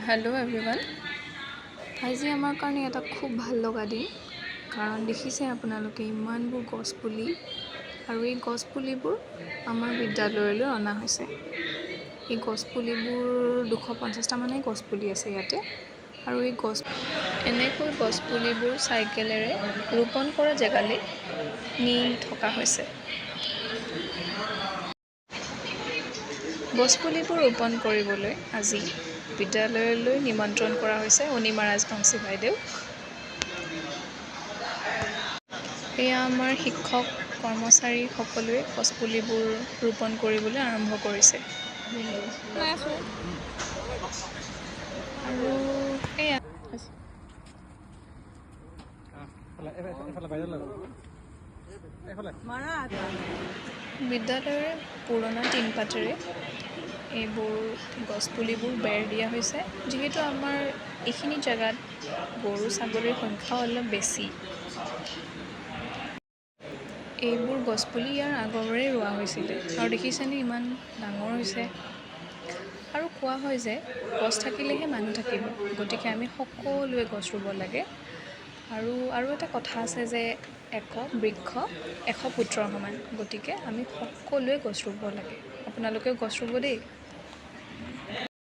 Hello everyone আজি আমাৰ কাৰণে এটা খুব ভাল লগা দিন কাৰণ দেখিছে আপোনালোকে ইমানবোৰ গছপুলি আৰু এই গছপুলিবোৰ আমাৰ বিদ্যালয়লৈ অনা হৈছে। এই গছপুলিবোৰ দুশ পঞ্চাছটামানেই গছপুলি আছে ইয়াতে। আৰু এই গছ এনেকৈ গছপুলিবোৰ চাইকেলেৰে ৰোপণ কৰা জেগালৈ নি থকা হৈছে। গছপুলিবোৰ ৰোপণ কৰিবলৈ আজি বিদ্যালয়লৈ নিমন্ত্ৰণ কৰা হৈছে অনিমা ৰাজবংশী বাইদেউ। এয়া আমাৰ শিক্ষক কৰ্মচাৰী সকলোৱে গছপুলিবোৰ ৰোপণ কৰিবলৈ আৰম্ভ কৰিছে। আৰু এয়া বিদ্যালয়ৰে পুৰণা টিনপাতেৰে এইবোৰ গছপুলিবোৰ বেৰ দিয়া হৈছে। যিহেতু আমাৰ এইখিনি জেগাত গৰু ছাগলীৰ সংখ্যাও অলপ বেছি। এইবোৰ গছপুলি ইয়াৰ আগৰবাৰেই ৰোৱা হৈছিলে আৰু দেখিছেনে ইমান ডাঙৰ হৈছে। আৰু কোৱা হয় যে গছ থাকিলেহে মানুহ থাকিব গতিকে আমি সকলোৱে গছ ৰুব লাগে। আৰু আৰু এটা কথা আছে যে এক বৃক্ষ, এশ পুত্ৰৰ সমান। গতিকে আমি সকলোৱে গছ ৰুব লাগে। আপোনালোকেও গছ ৰুব দেই।